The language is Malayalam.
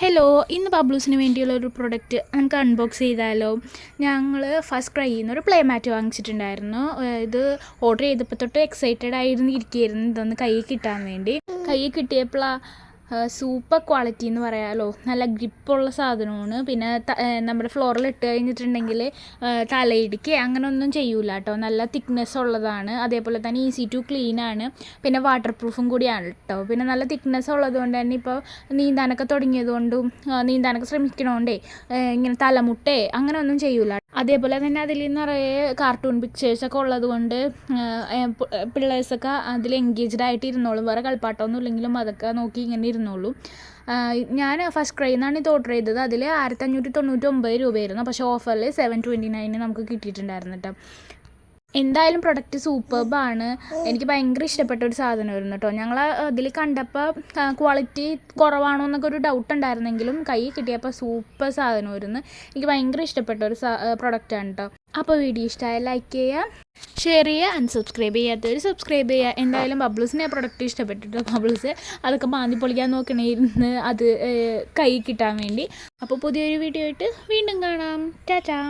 ഹലോ ഇന്ന് ബബ്ലൂസിന് വേണ്ടിയുള്ള ഒരു പ്രൊഡക്റ്റ് നമുക്ക് അൺബോക്സ് ചെയ്താലോ? ഞങ്ങൾ ഫസ്റ്റ് ക്രൈ ഒരു പ്ലേ മാറ്റ് വാങ്ങിച്ചിട്ടുണ്ടായിരുന്നു. ഇത് ഓർഡർ ചെയ്തപ്പോൾ തൊട്ട് എക്സൈറ്റഡ് ആയിരുന്നു ഇരിക്കുകയായിരുന്നു. ഇതൊന്ന് കയ്യിൽ കിട്ടാൻ വേണ്ടി. കയ്യിൽ കിട്ടിയപ്പോഴാണ് സൂപ്പർ ക്വാളിറ്റി എന്ന് പറയാമല്ലോ നല്ല ഗ്രിപ്പുള്ള സാധനമാണ്. പിന്നെ നമ്മുടെ ഫ്ലോറിൽ ഇട്ട് കഴിഞ്ഞിട്ടുണ്ടെങ്കിൽ തലയിടിക്ക് അങ്ങനെ ഒന്നും ചെയ്യൂല കേട്ടോ നല്ല തിക്നെസ് ഉള്ളതാണ്. അതേപോലെ തന്നെ ഈസി ടു ക്ലീൻ ആണ്. പിന്നെ വാട്ടർ പ്രൂഫും കൂടിയാണ് കേട്ടോ പിന്നെ നല്ല തിക്നെസ് ഉള്ളതുകൊണ്ട് തന്നെ ഇപ്പോൾ നീന്താനൊക്കെ തുടങ്ങിയതുകൊണ്ടും നീന്താനൊക്കെ ശ്രമിക്കണോണ്ടേ ഇങ്ങനെ തലമുട്ടേ അങ്ങനെ ഒന്നും ചെയ്യൂല. അതേപോലെ തന്നെ അതിൽ നിറയെ കാർട്ടൂൺ പിക്ചേഴ്സൊക്കെ ഉള്ളതുകൊണ്ട് പിള്ളേഴ്സൊക്കെ അതിൽ എൻഗേജ്ഡ് ആയിട്ട് ഇരുന്നോളും. വേറെ കളിപ്പാട്ടമൊന്നും ഇല്ലെങ്കിലും അതൊക്കെ നോക്കി ഇങ്ങനെ ആ, ഞാൻ ഫസ്റ്റ് ക്രൈ നിന്നാണ് ഇത് ഓർഡർ ചെയ്തത്. അതിൽ ആയിരത്തി അഞ്ഞൂറ്റി തൊണ്ണൂറ്റി ഒമ്പത് രൂപയായിരുന്നു. പക്ഷേ ഓഫറിൽ സെവൻ ട്വന്റി നയന് നമുക്ക് കിട്ടിയിട്ടുണ്ടായിരുന്നു കേട്ടോ എന്തായാലും പ്രൊഡക്റ്റ് സൂപ്പർബാണ് എനിക്ക് ഭയങ്കര ഇഷ്ടപ്പെട്ട ഒരു സാധനമായിരുന്നു കേട്ടോ ഞങ്ങൾ അതിൽ കണ്ടപ്പോൾ ക്വാളിറ്റി കുറവാണോ എന്നൊക്കെ ഒരു ഡൗട്ട് ഉണ്ടായിരുന്നെങ്കിലും കൈ കിട്ടിയപ്പോൾ സൂപ്പർ സാധനമായിരുന്നു എനിക്ക് ഭയങ്കര ഇഷ്ടപ്പെട്ട ഒരു പ്രൊഡക്റ്റാണ് കേട്ടോ അപ്പോൾ വീഡിയോ ഇഷ്ടമായ ലൈക്ക് ചെയ്യുക ഷെയർ ചെയ്യുക അൺസബ്സ്ക്രൈബ് ചെയ്യാത്തവർ സബ്സ്ക്രൈബ് ചെയ്യുക എന്തായാലും ബബ്ലൂസിനെ പ്രൊഡക്റ്റ് ഇഷ്ടപ്പെട്ടിട്ട് ബബ്ലൂസ് അതൊക്കെ മാന്തി പൊളിക്കാൻ നോക്കണേന്ന് അത് കൈ കിട്ടാൻ വേണ്ടി. അപ്പോൾ പുതിയൊരു വീഡിയോ ആയിട്ട് വീണ്ടും കാണാം. ടാറ്റാ.